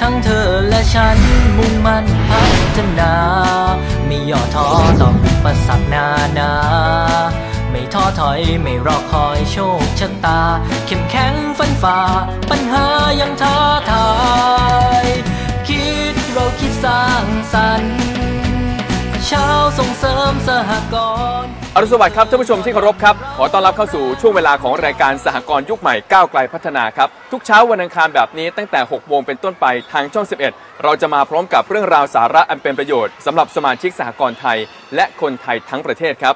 ทั้งเธอและฉันมุ่งมั่นพัฒนา ไม่ย่อท้อต่ออุปสรรคนานา ไม่ท้อถอยไม่รอคอยโชคชะตา เข้มแข็งฟันฝ่า ปัญหายังท้าทาย คิดเราคิดสร้างสรรค์ช้าส่งเสริมสหกรณ์ อรุณสวัสดิ์ครับท่านผู้ชมที่เคารพครับ ขอต้อนรับเข้าสู่ช่วงเวลาของรายการสหกรณ์ยุคใหม่ก้าวไกลพัฒนาครับ ทุกเช้าวันอังคารแบบนี้ตั้งแต่ 6 โมงเป็นต้นไปทางช่อง 11 เราจะมาพร้อมกับเรื่องราวสาระอันเป็นประโยชน์สำหรับสมาชิกสหกรณ์ไทย และคนไทยทั้งประเทศครับ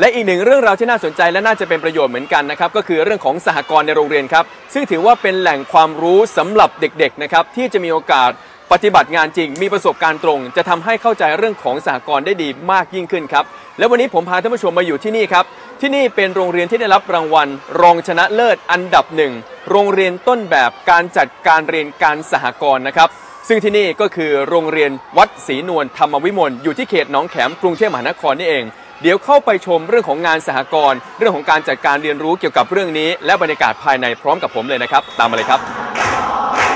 และอีกหนึ่งเรื่องราวที่น่าสนใจและน่าจะเป็นประโยชน์เหมือนกันนะครับก็คือเรื่องของสหกรณ์ในโรงเรียนครับซึ่งถือว่าเป็นแหล่งความรู้สำหรับเด็กๆนะครับที่จะมีโอกาส ปฏิบัติงานจริง มีประสบการณ์ตรง จะทำให้เข้าใจเรื่องของสหกรณ์ได้ดีมากยิ่งขึ้นครับ และวันนี้ผมพาท่านผู้ชมมาอยู่ที่นี่ครับ ที่นี่เป็นโรงเรียนที่ได้รับรางวัล รองชนะเลิศอันดับหนึ่งโรงเรียนต้นแบบการจัดการเรียนการสหกรณ์นะครับ ซึ่งที่นี่ก็คือโรงเรียนวัดศรีนวลธรรมวิมลอยู่ที่เขตหนองแขมกรุงเทพมหานครนี่เองเดี๋ยวเข้าไปชมเรื่องของงานสหกรณ์เรื่องของการจัดการเรียนรู้เกี่ยวกับเรื่องนี้ และบรรยากาศภายในพร้อมกับผมเลยนะครับ ตามมาเลยครับ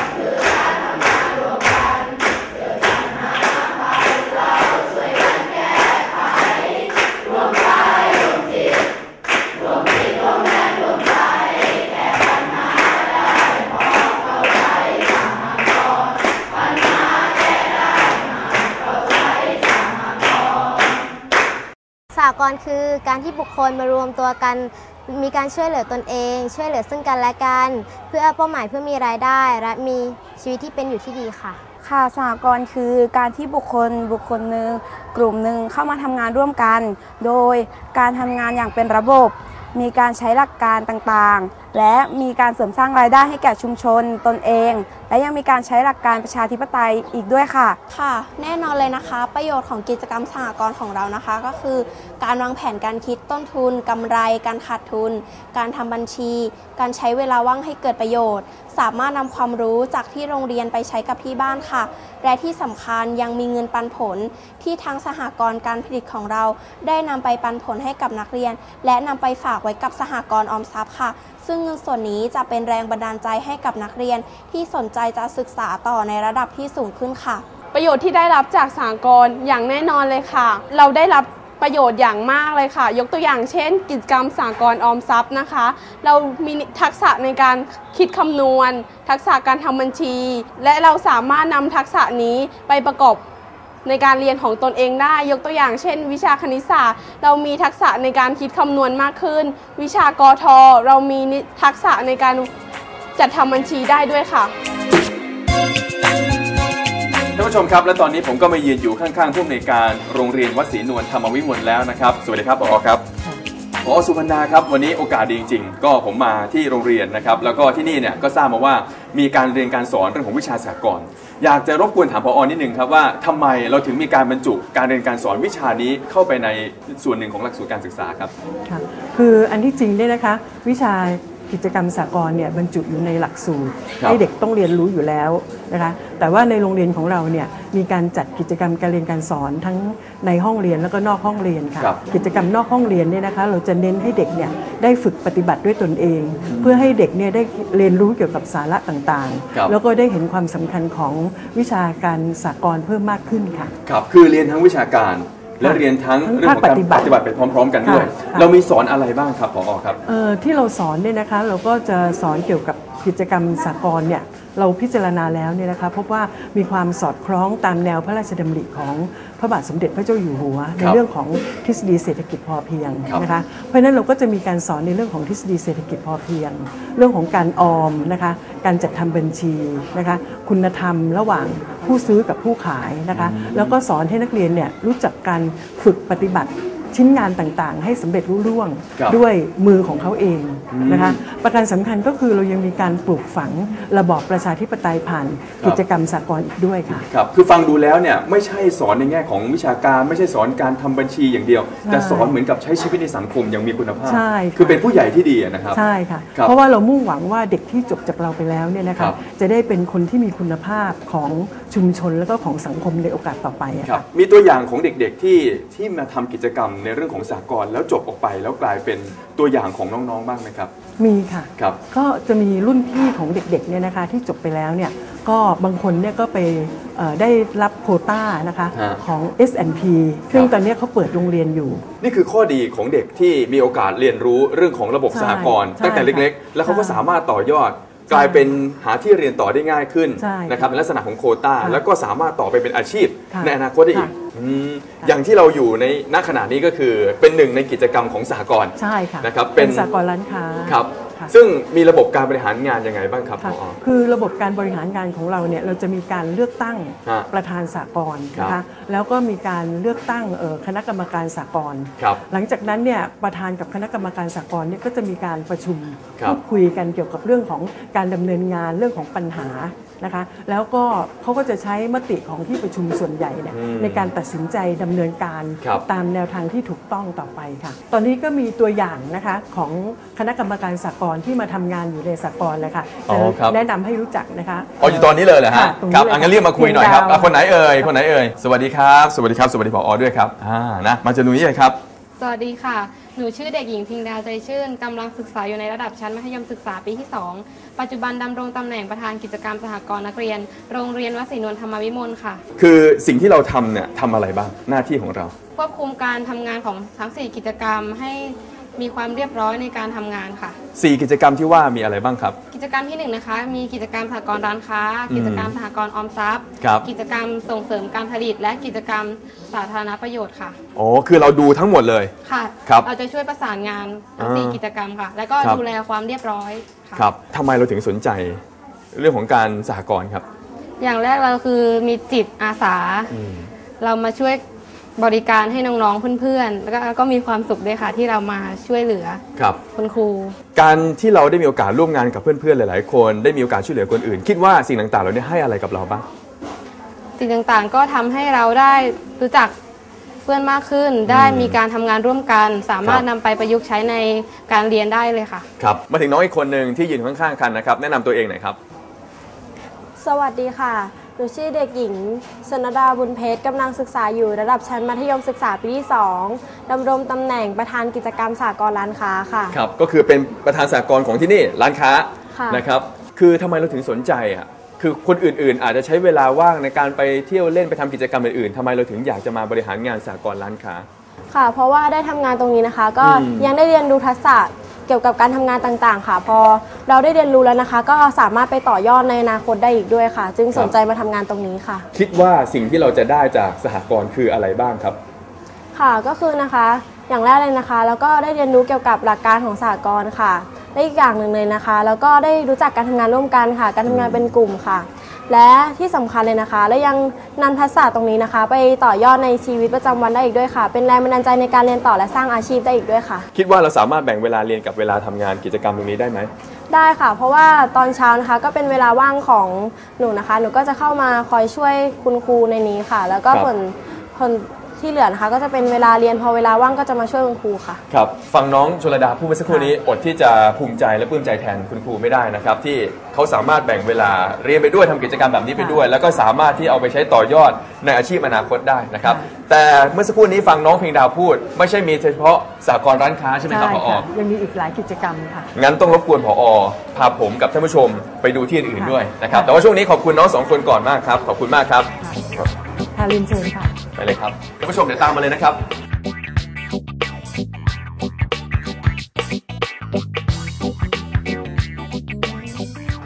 สากลคือการที่บุคคลมารวมตัวกัน มีการช่วยเหลือตนเอง ช่วยเหลือซึ่งกันและกัน เพื่อเป้าหมายเพื่อมีรายได้ และมีชีวิตที่เป็นอยู่ที่ดีค่ะค่ะสหกรณ์คือการที่บุคคลบุคคลหนึ่งกลุ่มหนึ่งเข้ามาทำงานร่วมกัน โดยการทำงานอย่างเป็นระบบ มีการใช้หลักการต่างๆ และมีการเสริมสร้างรายได้ให้แก่ชุมชนตนเอง และยังมีการใช้หลักการประชาธิปไตยอีกด้วยค่ะ ค่ะ แน่นอนเลยนะคะ ประโยชน์ของกิจกรรมสหกรณ์ของเรานะคะ ก็คือ การวางแผนการคิดต้นทุนกำไร การขาดทุน การทำบัญชี การใช้เวลาว่างให้เกิดประโยชน์ สามารถนำความรู้จากที่โรงเรียนไปใช้กับที่บ้านค่ะ และที่สำคัญยังมีเงินปันผล ที่ทางสหกรณ์การผลิตของเรา ได้นำไปปันผลให้กับนักเรียน และนำไปฝากไว้กับสหกรณ์ออมทรัพย์ค่ะ ซึ่งเงินส่วนนี้จะเป็นแรงบันดาลใจให้กับนักเรียน ที่สนใจจะศึกษาต่อในระดับที่สูงขึ้นค่ะ ประโยชน์ที่ได้รับจากสากลอย่างแน่นอนเลยค่ะ เราได้รับ ประโยชน์อย่างมากเลยค่ะ ยกตัวอย่างเช่น กิจกรรมสากลออมทรัพย์นะคะ เรามีทักษะในการคิดคำนวณ ทักษะการทำบัญชี และเราสามารถนำทักษะนี้ไปประกอบในการเรียนของตนเองได้ ยกตัวอย่างเช่น วิชาคณิตศาสตร์ เรามีทักษะในการคิดคำนวณมากขึ้น วิชากทเรามีทักษะในการจัดทำบัญชีได้ด้วยค่ะานผู้ชมครับ และตอนนี้ผมก็มายืนอยู่ข้างๆผู้อำนวยการโรงเรียนวัดศรีนวลธรรมวิมลแล้วนะครับ สวัสดีครับผอครับผอสุพรรณาครับ วันนี้โอกาสดีจริงๆ ก็ผมมาที่โรงเรียนนะครับ แล้วก็ที่นี่เนี่ยก็ทราบมาว่ามีการเรียนการสอนเรื่องของวิชาสากลอยากจะรบกวนถามผอนิดนึงครับว่าทำไมเราถึงมีการบรรจุการเรียนการสอนวิชานี้เข้าไปในส่วนหนึ่งของหลักสูตรการศึกษาครับ ค่ะ คืออันที่จริงเนี่ยนะคะ วิชา กิจกรรมสากลเนี่ยบรรจุอยู่ในหลักสูตรครับ ให้เด็กต้องเรียนรู้อยู่แล้วนะคะแต่ว่าในโรงเรียนของเราเนี่ยมีการจัดกิจกรรมการเรียนการสอนทั้งในห้องเรียนแล้วก็นอกห้องเรียนค่ะ ครับกิจกรรมนอกห้องเรียนเนี่ยนะคะเราจะเน้นให้เด็กเนี่ยได้ฝึกปฏิบัติด้วยตนเอง เพื่อให้เด็กเนี่ยได้เรียนรู้เกี่ยวกับสาระต่างครับ ๆ แล้วก็ได้เห็นความสำคัญของวิชาการสากลเพิ่มมากขึ้นค่ะ ครับคือเรียนทั้งวิชาการ และเรียนทั้งทั้งเรื่องของการภาคปฏิบัติปฏิบัติไปพร้อม ๆ กันด้วยค่ะค่ะเรามีสอนอะไรบ้างครับผอครับเอ่อที่เราสอนเนี่ยนะคะเราก็จะสอนเกี่ยวกับกิจกรรมสากลเนี่ย เราพิจารณาแล้วเนี่ยนะคะพบว่ามีความสอดคล้องตามแนวพระราชดำริของพระบาทสมเด็จพระเจ้าอยู่หัว ในเรื่องของทฤษฎีเศรษฐกิจพอเพียงครับนะคะเพราะฉะนั้นเราก็จะมีการสอนในเรื่องของทฤษฎีเศรษฐกิจพอเพียง เรื่องของการออมนะคะการจัดทำบัญชีนะคะคุณธรรมระหว่างผู้ซื้อกับผู้ขายนะคะแล้วก็สอนให้นักเรียนเนี่ยรู้จักการฝึกปฏิบัติ ชิ้นงานต่างๆ ให้สำเร็จรุ่ร่วงครับด้วยมือของเขาเองอืมนะคะประการสำคัญก็คือเรายังมีการปลูกฝังระบอบประชาธิปไตยผ่านครับกิจกรรมสากลอีกด้วยค่ะครับคือฟังดูแล้วเนี่ยไม่ใช่สอนในแง่ของวิชาการ ไม่ใช่สอนการทำบัญชีอย่างเดียว แต่สอนเหมือนกับใช้ชีวิตในสังคมอย่างมีคุณภาพใช่ค่ะคือเป็นผู้ใหญ่ที่ดีอะนะครับใช่ค่ะครับเพราะว่าเรามุ่งหวังว่าเด็กที่จบจากเราไปแล้วเนี่ยนะครัคะบจะได้เป็นคนที่มีคุณภาพของชุมชนแล้วก็ของสังคมในโอกาสต่อไปอะครับค่ะมีตัวอย่างของเด็กๆที่ที่มาทำกิจกรรมในเรื่องของสากลแล้วจบออกไป แล้วกลายเป็นตัวอย่างของน้องๆบ้างไหมครับ มีค่ะ ครับ ก็จะมีรุ่นพี่ของเด็กๆเนี่ยนะคะที่จบไปแล้วเนี่ยก็บางคนเนี่ยก็ไปเอ่อได้รับโควต้านะคะฮะของ S&P ซึ่งตอนเนี้ยเขาเปิดโรงเรียนอยู่ นี่คือข้อดีของเด็กที่มีโอกาสเรียนรู้เรื่องของระบบใช่สหกรณ์ใช่ตั้งแต่เล็ก ๆ แล้วเขาก็ใช่สามารถต่อยอด กลายเป็นหาที่เรียนต่อได้ง่ายขึ้นใช่นะครับในลักษณะของโควต้า ค่ะแล้วก็สามารถต่อไปเป็นอาชีพ ค่ะในอนาคตได้อีก ค่ะ อืมอย่างที่เราอยู่ในณขณะนี้ก็คือเป็นหนึ่งในกิจกรรมของสหกรณ์ ใช่ค่ะนะครับเป็นเป็นสากลร้านค้า ครับ ค่ะ ซึ่งมีระบบการบริหารงานยังไงบ้างครับพค่ะอคือระบบการบริหารงานของเราเนี่ยเราจะมีการเลือกตั้งฮะประธานสากลนะครัคะบ แล้วก็มีการเลือกตั้งเอ่อคณะกรรมการสากล ครับ หลังจากนั้นเนี่ยประธานกับคณะกรรมการสากลเนี่ยก็จะมีการประชุมครับพูดคุยกันเกี่ยวกับเรื่องของการดำเนินงานเรื่องของปัญหา นะคะแล้วก็เขาก็จะใช้มติของที่ประชุมส่วนใหญ่เนี่ยอืมในการตัดสินใจดำเนินการครับตามแนวทางที่ถูกต้องต่อไปค่ะ ตอนนี้ก็มีตัวอย่างนะคะของคณะกรรมการสากลที่มาทำงานอยู่ในสากลเลยค่ะอ๋อจะครับแนะนำให้รู้จักนะคะอ๋ออยู่ตอนนี้เลยเหรอฮะค่ะตรงนี้ครับเลยอังั้นเรียกมาคุยหน่อยครับเพียงดาวอะคนไหนเอ่ยคนไหนเอ่ยสวัสดีครับ สวัสดีครับสวัสดีผอด้วยครับอ่านะมาจากตรงนี้เลยครับ สวัสดีค่ะ หนูชื่อเด็กหญิงพิงดาใจชื่น กำลังศึกษาอยู่ในระดับชั้นมัธยมศึกษาปีที่ 2 ปัจจุบันดำรงตำแหน่งประธานกิจกรรมสหกรณ์นักเรียน โรงเรียนวัดศรีนวลธรรมวิมลค่ะ คือสิ่งที่เราทำเนี่ยทำอะไรบ้างหน้าที่ของเรา ควบคุมการทำงานของทั้ง 4 กิจกรรมให้ มีความเรียบร้อยในการทำงานค่ะ 4 กิจกรรมที่ว่ามีอะไรบ้างครับ กิจกรรมที่1นะคะ มีกิจกรรมสหกรณ์ร้านค้ากิจกรรมสหกรณ์ออมทรัพย์ ครับ กิจกรรมส่งเสริมการผลิต และกิจกรรมสาธารณประโยชน์ค่ะ อ๋อคือเราดูทั้งหมดเลย ค่ะครับเราจะช่วยประสานงานทั้งอ่า4กิจกรรมค่ะ แล้วก็ครับ ดูแลความเรียบร้อยค่ะ ครับทำไมเราถึงสนใจ เรื่องของการสหกรณ์ครับ อย่างแรกเราคือมีจิตอาสา เรามาช่วย บริการให้น้องๆเพื่อนๆแล้วก็ก็มีความสุขด้วยค่ะที่เรามาช่วยเหลือครับ คุณครู การที่เราได้มีโอกาสร่วมงานกับเพื่อนๆหลาย ๆ คนได้มีโอกาสช่วยเหลือคนอื่น คิดว่าสิ่งต่างๆเราเนี่ยให้อะไรกับเราบ้างสิ่งต่างๆก็ทำให้เราได้รู้จักเพื่อนมากขึ้น ได้มีการทำงานร่วมกัน สามารถครับนำไปประยุกต์ใช้ในการเรียนได้เลยค่ะ ครับ มาถึงน้องอีกคนหนึ่งที่ยืนข้างๆ กันนะครับ แนะนำตัวเองหน่อยครับ สวัสดีค่ะ หนูชื่อเด็กหญิงสนดาบุญเพชรกำลังศึกษาอยู่ระดับชั้นมัธยมศึกษาปีที่ 2ดำรงตำแหน่งประธานกิจกรรมสากลร้านค้าค่ะ ครับ ก็คือเป็นประธานสากลของที่นี่ร้านค้าค่ะ นะครับ คือทำไมเราถึงสนใจอะ คือคนอื่นๆ อาจจะใช้เวลาว่างในการไปเที่ยวเล่นไปทำกิจกรรมอื่นๆทำไมเราถึงอยากจะมาบริหารงานสากลร้านค้า ค่ะ เพราะว่าได้ทำงานตรงนี้นะคะ ก็อืมยังได้เรียนรู้ทักษะ เกี่ยวกับการทำงานต่างๆ ค่ะ พอเราได้เรียนรู้แล้วนะคะ ก็สามารถไปต่อยอดในอนาคตได้อีกด้วยค่ะ จึงสนใจมาทำงานตรงนี้ค่ะ คิดว่าสิ่งที่เราจะได้จากสหกรณ์คืออะไรบ้างครับ ค่ะก็คือนะคะอย่างแรกเลยนะคะแล้วก็ได้เรียนรู้เกี่ยวกับหลักการของสหกรณ์ค่ะและอีกอย่างหนึ่งเลยนะคะ แล้วก็ได้รู้จักการทำงานร่วมกันค่ะ การทำงานเป็นกลุ่มค่ะ และที่สำคัญเลยนะคะ และยังนำทักษะตรงนี้นะคะ ไปต่อยอดในชีวิตประจำวันได้อีกด้วยค่ะ เป็นแรงบันดาลใจในการเรียนต่อและสร้างอาชีพได้อีกด้วยค่ะ คิดว่าเราสามารถแบ่งเวลาเรียนกับเวลาทำงานกิจกรรมตรงนี้ได้ไหมได้ค่ะ เพราะว่าตอนเช้านะคะก็เป็นเวลาว่างของหนูนะคะ หนูก็จะเข้ามาคอยช่วยคุณครูในนี้ค่ะ แล้วก็ครับผลผล ที่เหลือนะคะก็จะเป็นเวลาเรียนพอเวลาว่างก็จะมาช่วยคุณครูค่ะ ครับฟังน้องชลดาพูดเมื่อสักครู่นี้อดที่จะภูมิใจและปลื้มใจแทนคุณครูไม่ได้นะครับ ที่เขาสามารถแบ่งเวลาเรียนไปด้วยทำกิจกรรมแบบนี้ไปด้วย แล้วก็สามารถที่เอาไปใช้ต่อยอดในอาชีพอนาคตได้นะครับ แต่เมื่อสักครู่นี้ฟังน้องเพียงดาวพูด ไม่ใช่มีเฉพาะสากลร้านค้าใช่ไหมครับใช่ผอค่ะยังมีอีกหลายกิจกรรมค่ะ งั้นต้องรบกวนผอ พาผมกับท่านผู้ชมไปดูที่อื่นๆค่ะด้วยนะครับค่ะแต่ว่าช่วงนี้ขอบคุณน้องสองคนก่อนมากครับ ขอบคุณมากครับ ค่ะเรียนเชิญค่ะ ไปเลยครับท่านผู้ชมเดี๋ยวตามมาเลยนะครับ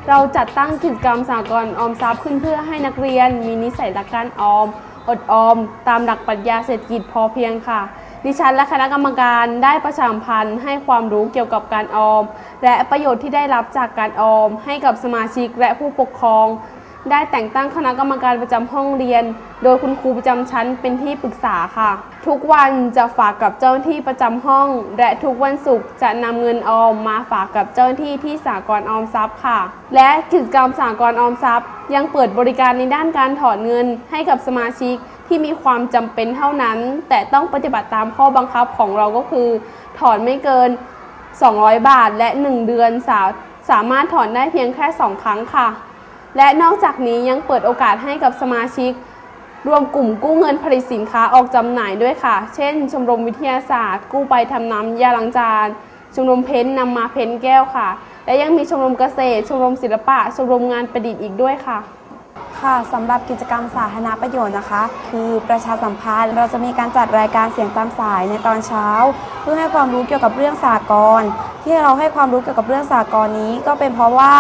เราจัดตั้งกิจกรรมสากลออมทรัพย์ขึ้นเพื่อให้นักเรียน มีนิสัยรักการออม อดออม ตามหลักปรัชญาเศรษฐกิจพอเพียงค่ะ ดิฉันและคณะกรรมการได้ประชาสัมพันธ์ให้ความรู้เกี่ยวกับการออม และประโยชน์ที่ได้รับจากการออม ให้กับสมาชิกและผู้ปกครอง ได้แต่งตั้งคณะกรรมการประจำห้องเรียน โดยคุณครูประจำชั้นเป็นที่ปรึกษาค่ะ ทุกวันจะฝากกับเจ้าหน้าที่ประจำห้อง และทุกวันศุกร์จะนำเงินออมมาฝากกับเจ้าหน้าที่ที่สากลออมทรัพย์ค่ะ และกิจกรรมสากลออมทรัพย์ ยังเปิดบริการในด้านการถอนเงินให้กับสมาชิกที่มีความจำเป็นเท่านั้น แต่ต้องปฏิบัติตามข้อบังคับของเราก็คือ ถอนไม่เกิน 200 บาทและ 1 เดือนสาสามารถถอนได้เพียงแค่ 2 ครั้งค่ะ และนอกจากนี้ยังเปิดโอกาสให้กับสมาชิก รวมกลุ่มกู้เงินผลิตสินค้าออกจำหน่ายด้วยค่ะ เช่น ชมรมวิทยาศาสตร์ กู้ไปทำน้ำยาล้างจานชมรมเพ้นนำมาเพ้นแก้วค่ะ และยังมีชมรมเกษตร ชมรมศิลปะ ชมรมงานประดิษฐ์อีกด้วยค่ะ ค่ะสำหรับกิจกรรมสาธารณประโยชน์นะคะ คือประชาสัมพันธ์ เราจะมีการจัดรายการเสียงตามสายในตอนเช้า เพื่อให้ความรู้เกี่ยวกับเรื่องสากลที่เราให้ความรู้เกี่ยวกับเรื่องสากลนี้ ก็เป็นเพราะว่า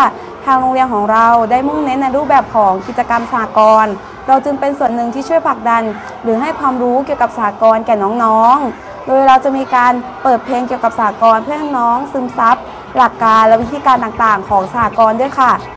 ทางโรงเรียนของเราได้มุ่งเน้นในรูปแบบของกิจกรรมสากลเราจึงเป็นส่วนหนึ่งที่ช่วยผลักดัน หรือให้ความรู้เกี่ยวกับสากลแก่น้องๆ โดยเราจะมีการเปิดเพลงเกี่ยวกับสากลเพื่อให้น้องซึมซับหลักการและวิธีการต่างๆ ของสากลด้วยค่ะ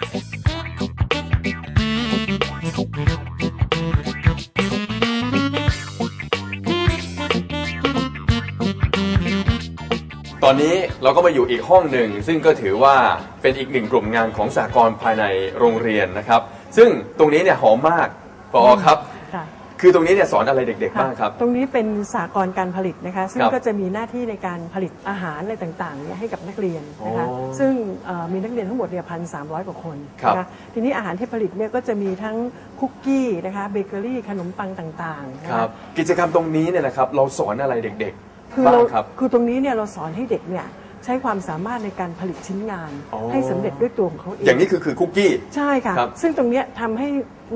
อนนี้เราก็มาอยู่อีกห้องหนึ่ง ซึ่งก็ถือว่าเป็นอีกหนึ่งกลุ่มงานของสากลภายในโรงเรียนนะครับ ซึ่งตรงนี้เนี่ยหอมมากปอครับ ค่ะ คือตรงนี้เนี่ยสอนอะไรเด็ก ๆ บ้างครับ ตรงนี้เป็นสากลการผลิตนะคะซึ่งครับก็จะมีหน้าที่ในการผลิตอาหารอะไรต่างๆเนี่ยให้กับนักเรียนนะคะอ๋อซึ่งเอ่อมีนักเรียนทั้งหมดเนี่ยพันสามกว่าคนครับนะคะทีนี้อาหารที่ผลิตเนี่ยก็จะมีทั้งคุกกี้นะคะเบเกอรี่ขนมปังต่างๆนะคคะรับ กิจกรรมตรงนี้เนี่ยนะครับเราสอนอะไรเด็ก คือๆบ้าเรางครับคือตรงนี้เนี่ยเราสอนให้เด็กเนี่ยใช้ความสามารถในการผลิตชิ้นงาน อ๋อ ให้สำเร็จด้วยตัวของเขาเอง อย่างนี้คือคือคุกกี้ ใช่ค่ะ ครับซึ่งตรงเนี้ยทำให้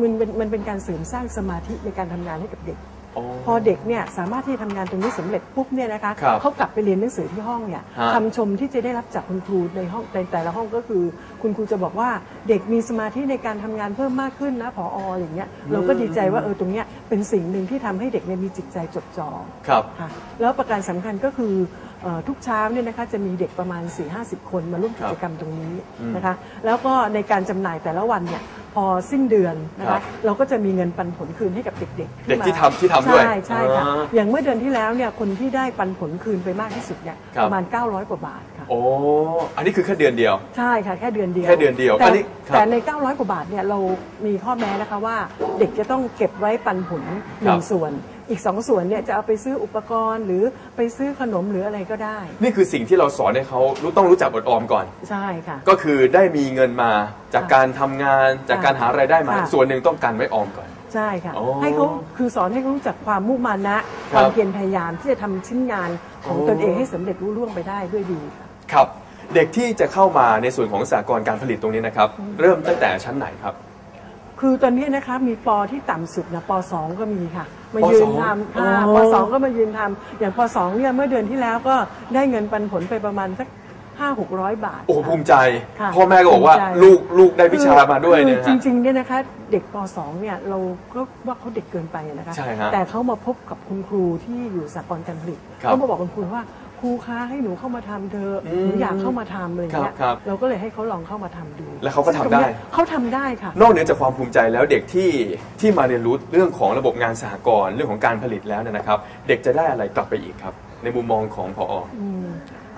มันเป็นมันเป็นการเสริมสร้างสมาธิในการทำงานให้กับเด็ก พอเด็กเนี่ยสามารถที่จะทำงานตรงนี้สำเร็จปุ๊บเนี่ยนะคะครับเขากลับไปเรียนหนังสือที่ห้องเนี่ยฮะคำชมที่จะได้รับจากคุณครูในห้องในแต่ละห้องก็คือ คุณครูจะบอกว่าเด็กมีสมาธิในการทำงานเพิ่มมากขึ้นนะผออย่างเงี้ยเราก็ดีใจว่าเออตรงเนี้ยเป็นสิ่งหนึ่งที่ทำให้เด็กเนี่ยมีจิตใจจดจ่อ ครับ ค่ะแล้วประการสำคัญก็คือเอ่อ ทุกเช้าเนี่ยนะคะจะมีเด็กประมาณ 4-50 คนมาร่วมกิจกรรมตรงนี้อืมนะคะ แล้วก็ในการจำหน่ายแต่ละวันเนี่ยพอสิ้นเดือนนะครัคะบเราก็จะมีเงินปันผลคืนให้กับเด็กๆเด็กขึ้นมาที่ทำที่ทำด้วยใช่ใช่ค่ะอ่าอย่างเมื่อเดือนที่แล้วเนี่ยคนที่ได้ปันผลคืนไปมากที่สุดเนี่ยครับ ประมาณ 900 กว่าบาทค่ะ โอ้อันนี้คือแค่เดือนเดียว ใช่ค่ะแค่เดือนเดียวแค่เดือนเดียวแต่อันนี้ครับแต่ใน 900 กว่าบาทเนี่ยเรามีข้อแม้นะคะว่าเด็กจะต้องเก็บไว้ปันผลหนึ่งส่วน อีกสองส่วนเนี่ยจะเอาไปซื้ออุปกรณ์หรือไปซื้อขนมหรืออะไรก็ได้ นี่คือสิ่งที่เราสอนให้เขารู้ต้องรู้จักอดออมก่อน ใช่ค่ะ ก็คือได้มีเงินมาจากการทำงานจากการหารายได้มา ค่ะ ส่วนหนึ่งต้องการไว้ออมก่อน ใช่ค่ะอ๋อให้เขาคือสอนให้เขารู้จักความมุ่งมานะคครับ วามเพียรพยายามที่จะทำชิ้นงานของโอ้ตนเองให้สำเร็จรุ่ล่วงไปได้ด้วยดีค่ะ ครับ เด็กที่จะเข้ามาในส่วนของสากลการผลิตตรงนี้นะครับ เริ่มตั้งแต่ชั้นไหนครับ คือตอนนี้นะคะมีปอที่ต่ำสุดนะปสองก็มีค่ะ มาปยืสนองทำค่ะอ๋อปสองก็มายืนทำอย่างปสองเนี่ยเมื่อเดือนที่แล้วก็ได้เงินปันผลไปประมาณสักห้าหกร้อยบาท โอ้โหภูมิใจ ค่ะพ่อแม่ก็บอกว่าภูมิใจ ลูกลูกได้วิชามาด้วยเนี่ยคือนะจฮะ ริงๆเนี่ยนะคะเด็กปสองเนี่ยเราก็ว่าเขาเด็กเกินไปนะคะ ใช่ฮะแต่เขามาพบกับคุณครูที่อยู่สากลการผลิตครับเขามาบอกคุณครูว่าค รูคะให้หนูเข้ามาทำเธอะอืมหนูอยากเข้ามาทำอะไรอย่างเงี้ยครับเราก็เลยให้เขาลองเข้ามาทำดูแล้วเขาก็ทำได้ ซึ่งตรงเนี้ยเขาทำได้ค่ะ นอกเหนือจากความภูมิใจแล้วเด็กที่ที่มาเรียนรู้เรื่องของระบบงานสหกรณ์เรื่องของการผลิตแล้วเนี่ยนะครับ เด็กจะได้อะไรกลับไปอีกครับ ในมุมมองของพอ อืม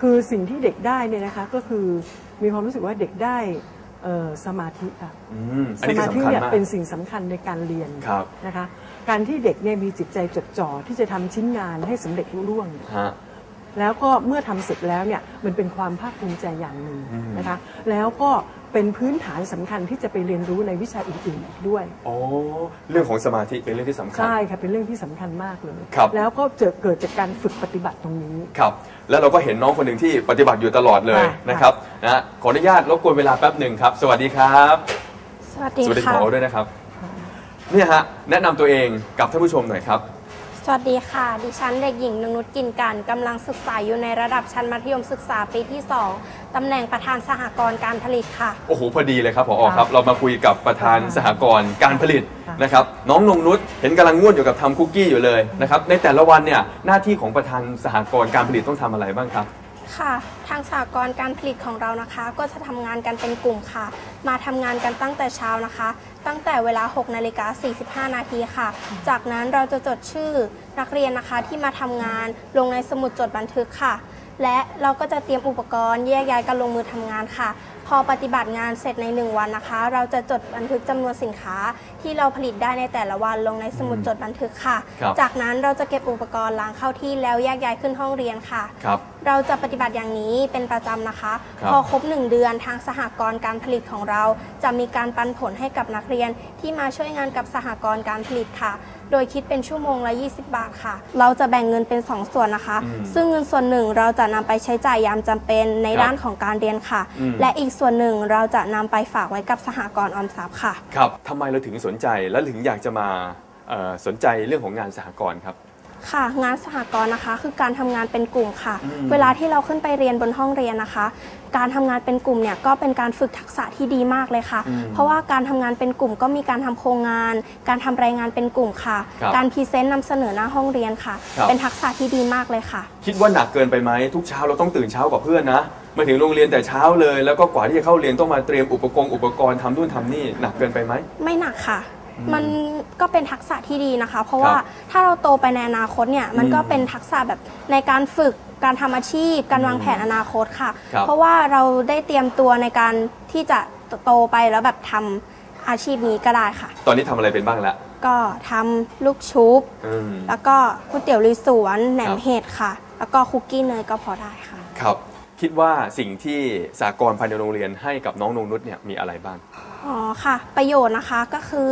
คือสิ่งที่เด็กได้เนี่ยนะคะก็คือมีความรู้สึกว่าเด็กได้เอ่อสมาธิค่ะอืมอันสนี้คืมาอธิสำคัญเนี่ยมาก เป็นสิ่งสำคัญในการเรียนครับ นะคะ การที่เด็กเนี่ยมีจิตใจจดจ่อที่จะทำชิ้นงานให้สำเร็จรุ่ร่วงฮะ แล้วก็เมื่อทำเสร็จแล้วเนี่ยมันเป็นความภาคภูมิใจอย่างหนึ่งอืมนะคะแล้วก็เป็นพื้นฐานสำคัญที่จะไปเรียนรู้ในวิชาอื่นๆอีกด้วยโอ้เรื่องของสมาธิเป็นเรื่องที่สำคัญใช่ค่ะเป็นเรื่องที่สำคัญมากเลยครับแล้วก็เจอเกิดจากการฝึกปฏิบัติตรงนี้ครับแล้วเราก็เห็นน้องคนหนึ่งที่ปฏิบัติอยู่ตลอดเลยค่ะนะครับนะขออนุญาตรบกวนเวลาแป๊บหนึ่งครับ สวัสดีครับ สวัสดีสวัสดีค่ะผอด้วยนะครับเนี่ยฮะแนะนำตัวเองกับท่านผู้ชมหน่อยครับ สวัสดีค่ะ ดิฉันเด็กหญิงนงนุชกินกันกำลังศึกษาอยู่ในระดับชั้นมัธยมศึกษาปีที่ 2ตำแหน่งประธานสหกรณ์การผลิตค่ะ โอ้โหพอดีเลยครับผอครับ เรามาคุยกับประธานสหกรณ์การผลิตค่ะนะครับน้องนงนุชเห็นกำลังง่วนอยู่กับทำคุกกี้อยู่เลยนะครับในแต่ละวันเนี่ยหน้าที่ของประธานสหกรณ์การผลิตต้องทำอะไรบ้างครับ ค่ะ ทางสากลการผลิตของเรานะคะ ก็จะทำงานกันเป็นกลุ่มค่ะ มาทำงานกันตั้งแต่เช้านะคะ ตั้งแต่เวลา 6 นาฬิกา 45 นาทีค่ะ จากนั้นเราจะจดชื่อนักเรียนนะคะที่มาทำงานลงในสมุดจดบันทึกค่ะ และเราก็จะเตรียมอุปกรณ์แยกย้ายกันลงมือทำงานค่ะ พอปฏิบัติงานเสร็จใน 1 วันนะคะ เราจะจดบันทึกจำนวนสินค้าที่เราผลิตได้ในแต่ละวันลงในสมุดจดบันทึกค่ะ ครับ จากนั้นเราจะเก็บอุปกรณ์ล้างเข้าที่แล้วแยกย้ายขึ้นห้องเรียนค่ะ ครับ เราจะปฏิบัติอย่างนี้เป็นประจำนะคะ ครับ พอครบ 1 เดือนทางสหกรณ์การผลิตของเรา จะมีการปันผลให้กับนักเรียน ที่มาช่วยงานกับสหกรณ์การผลิตค่ะ โดยคิดเป็นชั่วโมงละ 20 บาทค่ะ เราจะแบ่งเงินเป็น 2 ส่วนนะคะ อืมซึ่งเงินส่วนหนึ่งเราจะนำไปใช้จ่ายยามจำเป็นในครับด้านของการเรียนค่ะ อืม และอีกส่วนหนึ่งเราจะนำไปฝากไว้กับสหกรณ์ออมทรัพย์ค่ะ ครับทำไมเราถึงสนใจและถึงอยากจะมาเอ่อสนใจเรื่องของงานสหกรณ์ครับ ค่ะ งานสหกรณ์นะคะ คือการทำงานเป็นกลุ่มค่ะ อืม เวลาที่เราขึ้นไปเรียนบนห้องเรียนนะคะ การทำงานเป็นกลุ่มเนี่ยก็เป็นการฝึกทักษะที่ดีมากเลยค่ะ อืมเพราะว่าการทำงานเป็นกลุ่มก็มีการทำโครงงาน การทำรายงานเป็นกลุ่มค่ะ ครับการพรีเซนต์นำเสนอหน้าห้องเรียนค่ะ ครับ เป็นทักษะที่ดีมากเลยค่ะ คิดว่าหนักเกินไปไหมทุกเช้าเราต้องตื่นเช้ากว่าเพื่อนนะมาถึงโรงเรียนแต่เช้าเลย แล้วก็กว่าที่จะเข้าเรียนต้องมาเตรียมอุปกรณ์อุปกรณ์ทำนู่นทำนี่หนักเกินไปไหมไม่หนักค่ะอื มมันก็เป็นทักษะที่ดีนะคะ เพราะว่าครับถ้าเราโตไปในอนาคตเนี่ยมันอืมก็เป็นทักษะแบบในการฝึกการทำอาชีพ การวางแผนอนาคตค่ะครับเพราะว่าเราได้เตรียมตัวในการที่จะโตไปแล้วแบบทำอาชีพนี้ก็ได้ค่ะ ตอนนี้ทำอะไรเป็นบ้างแล้วก็ทำลูกชุบอืมแล้วก็ก๋วยเตี๋ยวลุยสวนแหนครัมบเห็ดค่ะ แล้วก็คุกกี้เนยก็พอได้ค่ะ ครับ คิดว่าสิ่งที่สากลภายในโรงเรียนให้กับน้องนงนุชเนี่ยมีอะไรบ้าง อ๋อค่ะ ประโยชน์นะคะก็คือ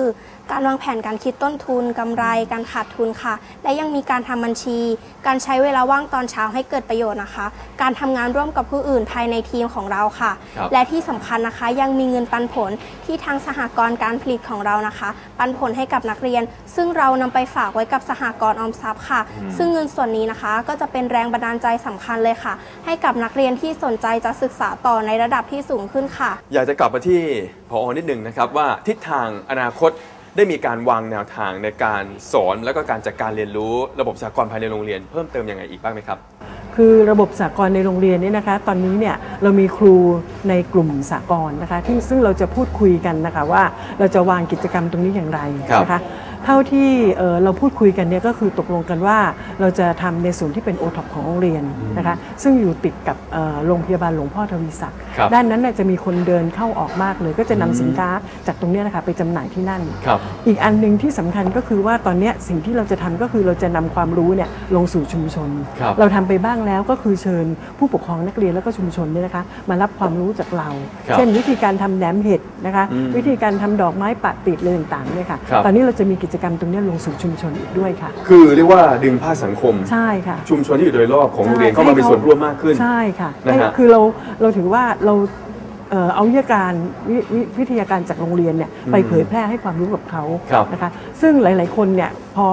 การวางแผนการคิดต้นทุนกำไร การขาดทุนค่ะ และยังมีการทำบัญชี การใช้เวลาว่างตอนเช้าให้เกิดประโยชน์นะคะ การทำงานร่วมกับผู้อื่นภายในทีมของเราค่ะ ครับ และที่สำคัญนะคะยังมีเงินปันผลที่ทางสหกรณ์การผลิตของเรานะคะ ปันผลให้กับนักเรียน ซึ่งเรานำไปฝากไว้กับสหกรณ์ออมทรัพย์ค่ะอืมซึ่งเงินส่วนนี้นะคะ ก็จะเป็นแรงบันดาลใจสำคัญเลยค่ะ ให้กับนักเรียนที่สนใจจะศึกษาต่อในระดับที่สูงขึ้นค่ะ อยากจะกลับมาที่พอนิดหนึ่งนะครับว่าทิศทางอนาคตได้มีการวางแนวทางในการสอนและก็การจัดการเรียนรู้ระบบสากลภายในโรงเรียนเพิ่มเติมยังไงอีกบ้างไหมครับ คือระบบสากลในโรงเรียนเนี่ยนะคะ ตอนนี้เนี่ยเรามีครูในกลุ่มสากลนะคะ ที่ซึ่งเราจะพูดคุยกันนะคะว่าเราจะวางกิจกรรมตรงนี้อย่างไรครับนะคะเท่าที่เอ่อเราพูดคุยกันเนี่ยก็คือตกลงกันว่าเราจะทำในส่วนที่เป็นโอท็อปของโรงเรียนนะคะซึ่งอยู่ติดกับเอ่อโรงพยาบาลหลวงพ่อทวีศักดิ์ครับด้านนั้นน่ะจะมีคนเดินเข้าออกมากเลย ก็จะนำสินค้าจากตรงเนี้ยนะคะไปจำหน่ายที่นั่นครับอีกอันหนึ่งที่สำคัญก็คือว่าตอนเนี้ยสิ่งที่เราจะทำก็คือเราจะนำความรู้เนี่ยลงสู่ชุมชนครับเราทำไปบ้างแล้วก็คือเชิญผู้ปกครองนักเรียนแล้วก็ชุมชนเนี่ยนะคะมารับความรู้จากเรา ครับเช่นวิธีการทำแหนมเห็ดนะคะอืมวิธีการทำดอกไม้ปะติดอะไรต่างๆเนี่ยค่ะครับ ตอนนี้เราจะมีกิจกรรมตรงเนี้ยลงสู่ชุมชนอีกด้วยค่ะ คือเรียกว่าดึงภาคสังคม ใช่ค่ะ ชุมชนที่อยู่โดยรอบของโรงเรียนใช่เข้ามามีส่วนร่วมมากขึ้น ใช่ค่ะนะฮะให้คือเราเราถือว่าเรา เอ่อเอาวิทยาการวิวิวิทยาการจากโรงเรียนเนี่ยไปเผยแพร่ให้ความรู้กับเขาครับนะคะซึ่งหลาย ๆ คนเนี่ยพอ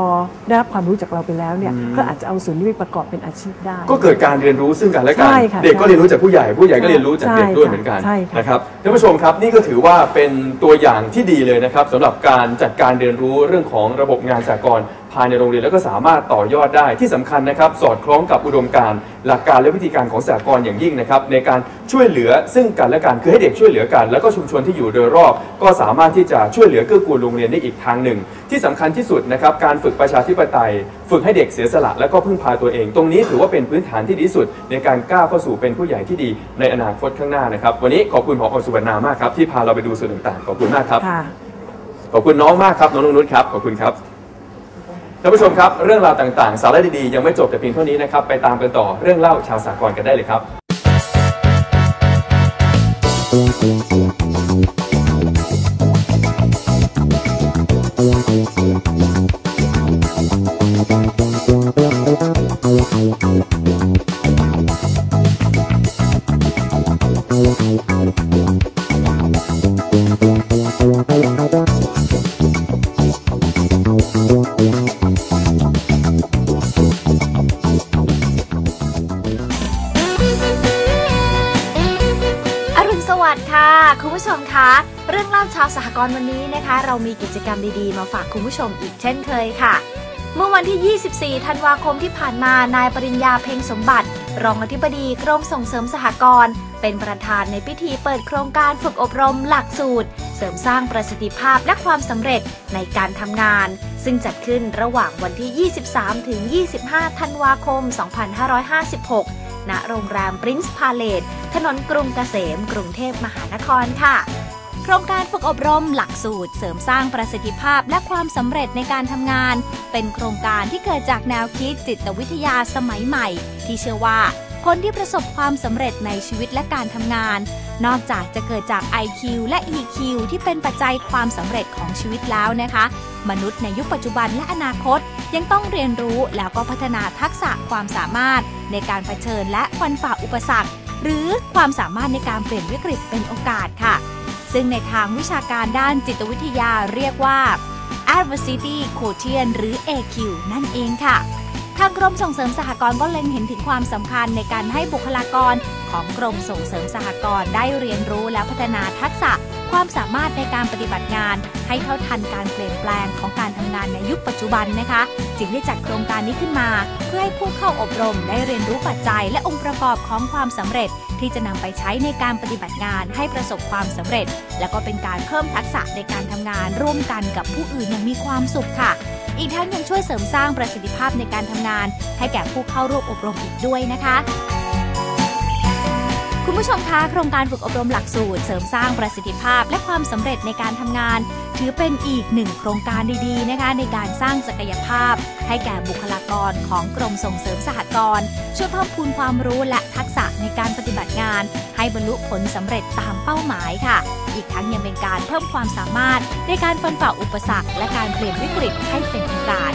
ได้รับความรู้จากเราไปแล้วเนี่ยอืม ก็อาจจะเอาส่วนนี้ไปประกอบเป็นอาชีพได้ ก็เกิดการเรียนรู้ซึ่งกันและกันใช่ค่ะเด็กก็ใช่เรียนรู้จากผู้ใหญ่ผู้ใหญ่ก็เรียนรู้จากเด็กด้วยเหมือนกันใช่ค่ะ นะครับท่านผู้ชมครับนี่ก็ถือว่าเป็นตัวอย่างที่ดีเลยนะครับสำหรับการจัดการเรียนรู้เรื่องของระบบงานสากล ภายในโรงเรียนแล้วก็สามารถต่อยอดได้ที่สำคัญนะครับ สอดคล้องกับอุดมการณ์หลักการและวิธีการของสากลอย่างยิ่งนะครับ ในการช่วยเหลือซึ่งกันและกันคือให้เด็กช่วยเหลือกัน แล้วก็ชุมชนที่อยู่โดยรอบ ก็สามารถที่จะช่วยเหลือเกื้อกูลโรงเรียนได้อีกทางหนึ่ง ที่สำคัญที่สุดนะครับการฝึกประชาธิปไตย ฝึกให้เด็กเสียสละและก็พึ่งพาตัวเอง ตรงนี้ถือว่าเป็นพื้นฐานที่ดีที่สุด ในการก้าวเข้าสู่เป็นผู้ใหญ่ที่ดีในอนาคตข้างหน้านะครับ วันนี้ขอบคุณผอสุวรรณามากครับที่พาเราไปดูส่วนต่างๆขอบคุณมากครับค่ะขอบคุณน้องมากครับน้องนุ่นนุชครับขอบคุณครับ ท่านผู้ชมครับ เรื่องราวต่างๆ สาระดีๆ ยังไม่จบแต่เพียงเท่านี้นะครับ ไปตามกันต่อเรื่องเล่าชาวสากลกันได้เลยครับ ผู้ชมอีกเช่นเคยค่ะ เมื่อวันที่ 24 ธันวาคมที่ผ่านมา นายปริญญาเพ็งสมบัติ รองอธิบดีกรมส่งเสริมสหกรณ์ เป็นประธานในพิธีเปิดโครงการฝึกอบรมหลักสูตร เสริมสร้างประสิทธิภาพและความสำเร็จในการทำงาน ซึ่งจัดขึ้นระหว่างวันที่ 23 ถึง 25 ธันวาคม 2556ณโรงแรมปรินซ์พาเลตถนนกรุงเกษม กรุงเทพมหานครค่ะ โครงการฝึกอบรมหลักสูตร เสริมสร้างประสิทธิภาพและความสำเร็จในการทำงาน เป็นโครงการที่เกิดจากแนวคิดจิตวิทยาสมัยใหม่ ที่เชื่อว่าคนที่ประสบความสำเร็จในชีวิตและการทำงาน นอกจากจะเกิดจาก IQ และ EQ ที่เป็นปัจจัยความสำเร็จของชีวิตแล้วนะคะ มนุษย์ในยุคปัจจุบันและอนาคต ยังต้องเรียนรู้แล้วก็พัฒนาทักษะความสามารถ ในการเผชิญและฟันฝ่าอุปสรรค หรือความสามารถในการเปลี่ยนวิกฤตเป็นโอกาสค่ะ ซึ่งในทางวิชาการด้านจิตวิทยาเรียกว่า adversity quotient หรือ AQ นั่นเองค่ะ ทางกรมส่งเสริมสหกรณ์ก็เล็งเห็นถึงความสำคัญในการให้บุคลากรของกรมส่งเสริมสหกรณ์ได้เรียนรู้และพัฒนาทักษะ ความสามารถในการปฏิบัติงาน ให้เท่าทันการเปลี่ยนแปลงของการทำงานในยุคปัจจุบันนะคะ จึงได้จัดโครงการนี้ขึ้นมา เพื่อให้ผู้เข้าอบรมได้เรียนรู้ปัจจัย และองค์ประกอบของความสำเร็จ ที่จะนำไปใช้ในการปฏิบัติงานให้ประสบความสำเร็จ และก็เป็นการเพิ่มทักษะในการทำงานร่วมกันกับผู้อื่นอย่างมีความสุขค่ะอีกทั้งยังช่วยเสริมสร้างประสิทธิภาพในการทำงาน ให้แก่ผู้เข้าร่วมอบรมอีกด้วยนะคะ ชมคะโครงการฝึกอบรมหลักสูตร เสริมสร้างประสิทธิภาพและความสำเร็จในการทำงาน ถือเป็นอีกหนึ่งโครงการดีๆนะคะในการสร้างศักยภาพ ให้แก่บุคลากรของกรมส่งเสริมสหกรณ์ช่วยเพิ่มพูนความรู้และทักษะในการปฏิบัติงาน ให้บรรลุผลสำเร็จตามเป้าหมายค่ะ อีกทั้งยังเป็นการเพิ่มความสามารถในการฟันฝ่าอุปสรรค และการเปลี่ยนวิกฤตให้เป็นโอกาส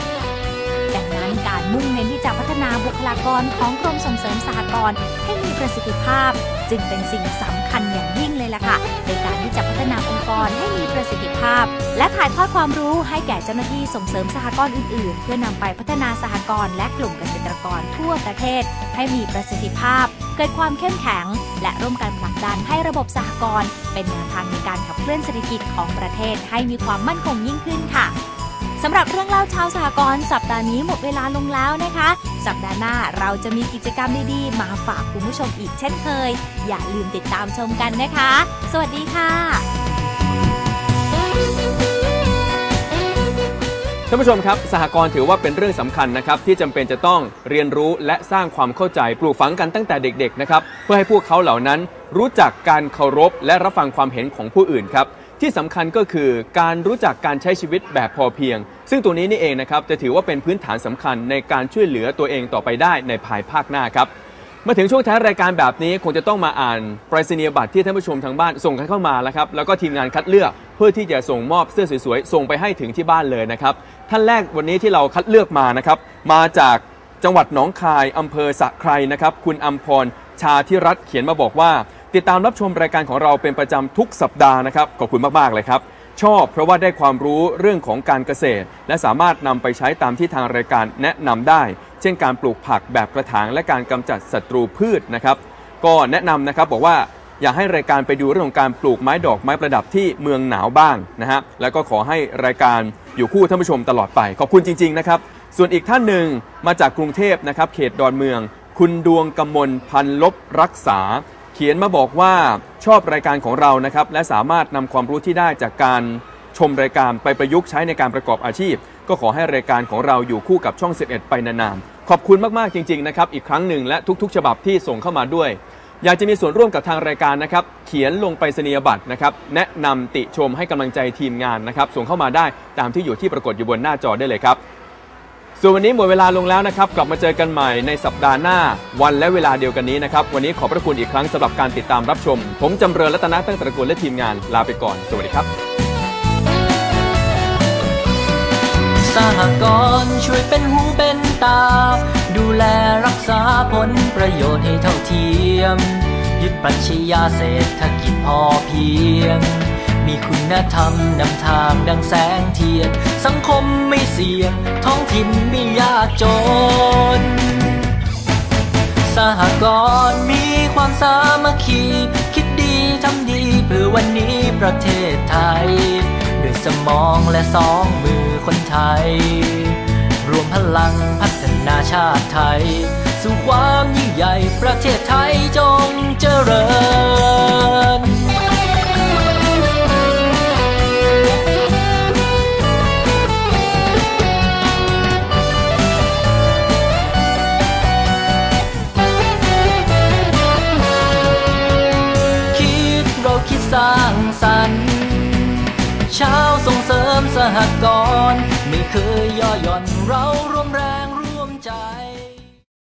ดังนั้นการมุ่งเน้นที่จะพัฒนาบุคลากรของกรมส่งเสริมสหกรณ์ให้มีประสิทธิภาพ จึงเป็นสิ่งสำคัญอย่างยิ่งเลยล่ะค่ะ ในการที่จะพัฒนาองค์กรให้มีประสิทธิภาพ และถ่ายทอดความรู้ให้แก่เจ้าหน้าที่ส่งเสริมสหกรณ์อื่นๆ เพื่อนำไปพัฒนาสหกรณ์และกลุ่มเกษตรกรทั่วประเทศ ให้มีประสิทธิภาพ เกิดความเข้มแข็ง และร่วมกันผลักดันให้ระบบสหกรณ์เป็นแนวทางในการขับเคลื่อนเศรษฐกิจของประเทศให้มีความมั่นคงยิ่งขึ้นค่ะ สำหรับเรื่องเล่าชาวสหกรณ์สัปดาห์นี้หมดเวลาลงแล้วนะคะ สัปดาห์หน้าเราจะมีกิจกรรมดีๆ มาฝากคุณผู้ชมอีกเช่นเคย อย่าลืมติดตามชมกันนะคะ สวัสดีค่ะท่านผู้ชมครับ สหกรณ์ถือว่าเป็นเรื่องสำคัญนะครับที่จำเป็นจะต้องเรียนรู้และสร้างความเข้าใจปลูกฝังกันตั้งแต่เด็กๆนะครับเพื่อให้พวกเขาเหล่านั้นรู้จักการเคารพและรับฟังความเห็นของผู้อื่นครับ ที่สำคัญก็คือการรู้จักการใช้ชีวิตแบบพอเพียง ซึ่งตัวนี้นี่เองนะครับจะถือว่าเป็นพื้นฐานสำคัญในการช่วยเหลือตัวเองต่อไปได้ในภายภาคหน้าครับมาถึงช่วงท้ายรายการแบบนี้คงจะต้องมาอ่านปรายศนียบัตรที่ท่านผู้ชมทางบ้านส่งกันเข้ามาแล้วครับแล้วก็ทีมงานคัดเลือกเพื่อที่จะส่งมอบเสื้อสวยๆส่งไปให้ถึงที่บ้านเลยนะครับท่านแรกวันนี้ที่เราคัดเลือกมานะครับมาจากจังหวัดหนองคายอำเภอสะไครนะครับคุณอัมพรชาธิรัตน์เขียนมาบอกว่า ติดตามรับชมรายการของเราเป็นประจำทุกสัปดาห์นะครับขอบคุณมาก ๆ เลยครับ ชอบเพราะว่าได้ความรู้เรื่องของการเกษตร และสามารถนำไปใช้ตามที่ทางรายการแนะนำได้ เช่นการปลูกผักแบบกระถางและการกำจัดศัตรูพืชนะครับก็แนะนำนะครับบอกว่าอยากให้รายการไปดูเรื่องของการปลูกไม้ดอกไม้ประดับที่เมืองหนาวบ้างนะฮะแล้วก็ขอให้รายการอยู่คู่ท่านผู้ชมตลอดไป ขอบคุณจริง ๆ นะครับ ส่วนอีกท่านหนึ่งมาจากกรุงเทพนะครับ เขตดอนเมือง คุณดวงกำมลพันลบรักษา เขียนมาบอกว่าชอบรายการของเรานะครับ และสามารถนำความรู้ที่ได้จากการชมรายการไปประยุกต์ใช้ในการประกอบอาชีพ ก็ขอให้รายการของเราอยู่คู่กับช่อง 11 ไปนานๆ ขอบคุณมากๆจริง ๆ นะครับ อีกครั้งหนึ่งและทุกๆ ฉบับที่ส่งเข้ามาด้วย อยากจะมีส่วนร่วมกับทางรายการนะครับ เขียนลงไปสนียบัตรนะครับ แนะนำติชมให้กำลังใจทีมงานนะครับ ส่งเข้ามาได้ตามที่อยู่ที่ปรากฏอยู่บนหน้าจอได้เลยครับ ส่วนวันนี้หมดเวลาลงแล้วนะครับ กลับมาเจอกันใหม่ในสัปดาห์หน้า วันและเวลาเดียวกันนี้นะครับ วันนี้ขอบพระคุณอีกครั้งสำหรับการติดตามรับชม ผมจำเริญรัตนตั้งตระกูลและทีมงานลาไปก่อน สวัสดีครับ สหกรณ์ช่วยเป็นหูเป็นตา ดูแลรักษาผลประโยชน์ให้เท่าเทียม ยึดปรัชญาเศรษฐกิจพอเพียง มีคุณธรรมนำทางดังแสงเทียน สังคมไม่เสี่ยง ท้องถิ่นไม่ยากจน สหกรณ์มีความสามัคคี คิดดีทำดีเพื่อวันนี้ประเทศไทย ด้วยสมองและสองมือคนไทย รวมมพลังพัฒนาชาติไทย สู่ความยิ่งใหญ่ประเทศไทยจงเจริญ ร้างสรรค์เช้าส่งเสริมสหกรณ์ไม่เคยย่อหย่อนเราร่วมแรงร่วมใจ